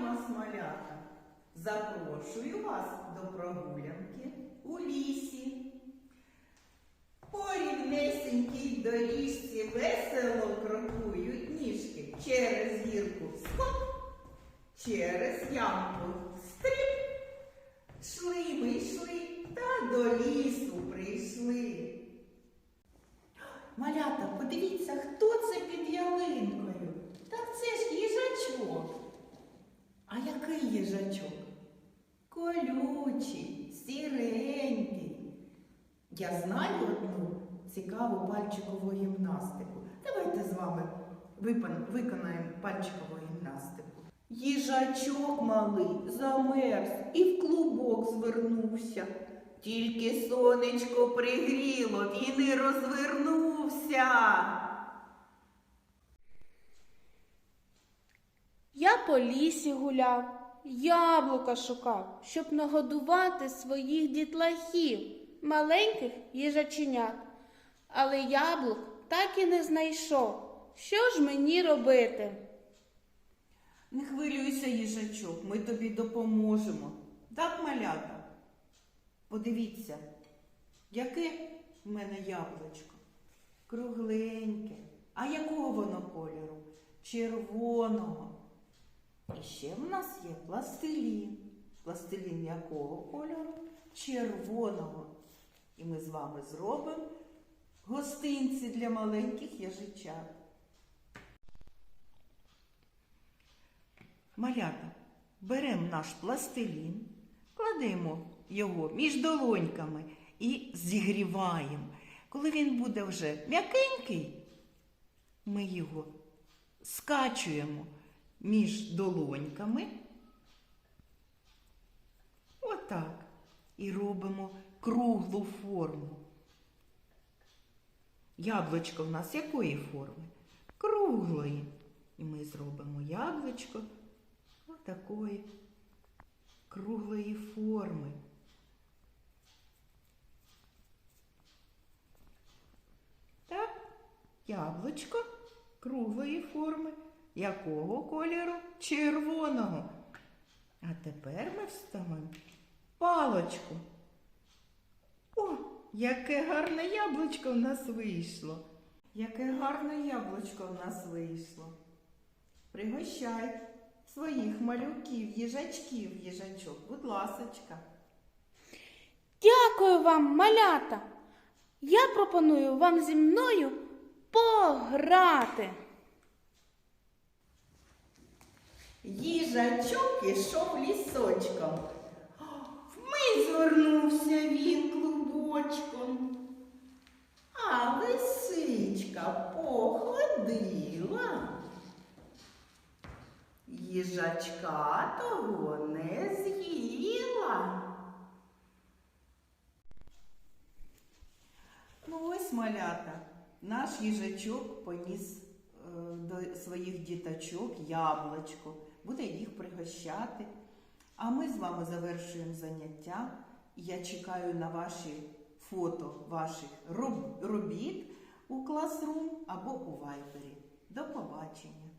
вас, малята. Запрошую вас до прогулянки у лісі. По рівнесенькій доріжці весело крокують ніжки через гірку стоп, через ямку стріп. Шли ми йшли та до лісу прийшли. Малята, подивіться, хто це під ялинкою. Так це ж їжачок. А який їжачок? Колючий, сіренький. Я знаю одну цікаву пальчикову гімнастику. Давайте з вами виконаємо пальчикову гімнастику. Їжачок малий замерз і в клубок звернувся. Тільки сонечко пригріло, він і розвернувся. Я по лісі гуляв, яблука шукав, щоб нагодувати своїх дітлахів, маленьких їжаченят. Але яблук так і не знайшов. Що ж мені робити? Не хвилюйся, їжачок, ми тобі допоможемо. Так, малята? Подивіться, яке в мене яблучко? Кругленьке. А якого воно кольору? Червоного. І ще в нас є пластилін. Пластилін якого кольору? Червоного. І ми з вами зробимо гостинці для маленьких яжичат. Малята, беремо наш пластилін, кладемо його між долоньками і зігріваємо. Коли він буде вже м'якенький, ми його скачуємо між долоньками. Отак. І робимо круглу форму. Яблучко в нас якої форми? Круглої. І ми зробимо яблучко отакої круглої форми. Так, яблучко круглої форми. Якого кольору? Червоного. А тепер ми вставимо палочку. Яке гарне яблучко в нас вийшло. Яке гарне яблучко в нас вийшло. Пригощай своїх малюків, їжачків, їжачок, будь ласочка. Дякую вам, малята. Я пропоную вам зі мною пограти. Їжачок ішов лісочком. Вмить звернувся він клубочком. А лисичка походила. Їжачка того не з'їла. Ну ось малята, наш їжачок поніс е, до своїх діточок яблучко, буде їх пригощати. А ми з вами завершуємо заняття. Я чекаю на ваші фото ваших робіт у класрум або у вайбері. До побачення!